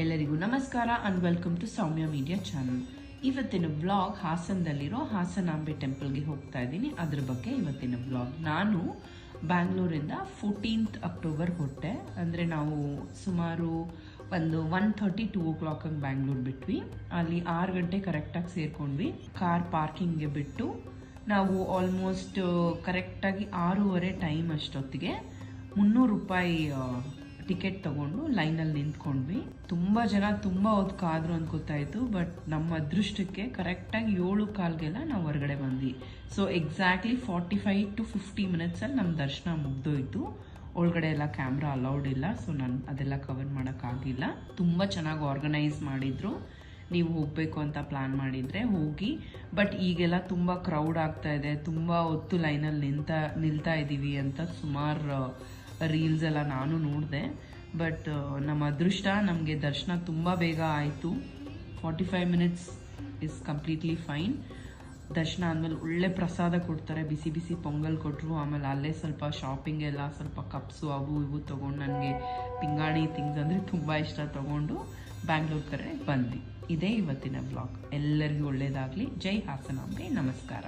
ಎಲ್ಲರಿಗೂ ನಮಸ್ಕಾರ and welcome to Soumya media channel ಇವತ್ತಿನ ಬ್ಲಾಗ್ ಹಾಸನದಲ್ಲಿರೋ ಹಾಸನಾಂಬೆ ಟೆಂಪಲ್ಗೆ ಹೋಗ್ತಾ ಇದ್ದೀನಿ. ಅದ್ರ ಬಗ್ಗೆ ಇವತ್ತಿನ ಬ್ಲಾಗ್ ನಾನು ಬ್ಯಾಂಗ್ಳೂರಿಂದ ಫೋರ್ಟೀನ್ತ್ ಅಕ್ಟೋಬರ್ ಹೊಟ್ಟೆ. ಅಂದರೆ ನಾವು ಸುಮಾರು ಒಂದು one thirty two o'clock ಹಂಗೆ ಬ್ಯಾಂಗ್ಳೂರ್ ಬಿಟ್ವಿ. ಅಲ್ಲಿ ಆರು ಗಂಟೆ ಕರೆಕ್ಟಾಗಿ ಸೇರ್ಕೊಂಡ್ವಿ. ಕಾರ್ ಪಾರ್ಕಿಂಗ್ಗೆ ಬಿಟ್ಟು ನಾವು ಆಲ್ಮೋಸ್ಟ್ ಕರೆಕ್ಟಾಗಿ ಆರೂವರೆ ಟೈಮ್ ಅಷ್ಟೊತ್ತಿಗೆ ಮುನ್ನೂರು ರೂಪಾಯಿ ಟಿಕೆಟ್ ತಗೊಂಡು ಲೈನಲ್ಲಿ ನಿಂತ್ಕೊಂಡ್ವಿ. ತುಂಬ ಜನ ತುಂಬ ಹೊತ್ತು ಕಾದ್ರು ಅಂತ ಗೊತ್ತಾಯಿತು ಬಟ್ ನಮ್ಮ ಅದೃಷ್ಟಕ್ಕೆ ಕರೆಕ್ಟಾಗಿ ಏಳು ಕಾಲ್ಗೆಲ್ಲ ನಾವು ಹೊರಗಡೆ ಬಂದ್ವಿ. So exactly forty five to fifty ಮಿನಿಟ್ಸಲ್ಲಿ ನಮ್ಮ ದರ್ಶನ ಮುಗ್ದೋಯ್ತು. ಒಳಗಡೆ ಎಲ್ಲ ಕ್ಯಾಮ್ರಾ ಅಲೌಡ್ ಇಲ್ಲ ಸೊ ನಾನು ಅದೆಲ್ಲ ಕವರ್ ಮಾಡೋಕ್ಕಾಗಿಲ್ಲ ತುಂಬ ಚೆನ್ನಾಗಿ ಆರ್ಗನೈಸ್ ಮಾಡಿದ್ರು. ನೀವು ಹೋಗಬೇಕು ಅಂತ ಪ್ಲ್ಯಾನ್ ಮಾಡಿದರೆ ಹೋಗಿ. ಬಟ್ ಈಗೆಲ್ಲ ತುಂಬ ಕ್ರೌಡ್ ಆಗ್ತಾ ಇದೆ, ತುಂಬ ಹೊತ್ತು ಲೈನಲ್ಲಿ ನಿಂತ, ನಿಲ್ತಾ ಇದ್ದೀವಿ ಅಂತ ಸುಮಾರು ರೀಲ್ಸ್ ಎಲ್ಲ ನಾನು ನೋಡಿದೆ. ಬಟ್ ನಮ್ಮ ಅದೃಷ್ಟ ನಮಗೆ ದರ್ಶನ ತುಂಬ ಬೇಗ ಆಯಿತು. Forty five minutes is completely fine ದರ್ಶನ ಆದಮೇಲೆ ಒಳ್ಳೆ ಪ್ರಸಾದ ಕೊಡ್ತಾರೆ. ಬಿಸಿ ಬಿಸಿ ಪೊಂಗಲ್ ಕೊಟ್ಟರು ಆಮೇಲೆ ಅಲ್ಲೇ ಸ್ವಲ್ಪ ಶಾಪಿಂಗ್ ಎಲ್ಲ, ಸ್ವಲ್ಪ ಕಪ್ಸು ಅವು ಇವು ತೊಗೊಂಡು ನನಗೆ ಪಿಂಗಾಣಿ ಥಿಂಗ್ಸ್ ಅಂದರೆ ತುಂಬ ಇಷ್ಟ ತೊಗೊಂಡು ಬ್ಯಾಂಗ್ಳೂರ್ ಕಡೆ ಬಂದ್ವಿ. ಇದೇ ಇವತ್ತಿನ ಬ್ಲಾಗ್ ಎಲ್ಲರಿಗೂ ಒಳ್ಳೆಯದಾಗಲಿ ಜೈ ಹಾಸನಾಂಬೆ. ನಮಸ್ಕಾರ.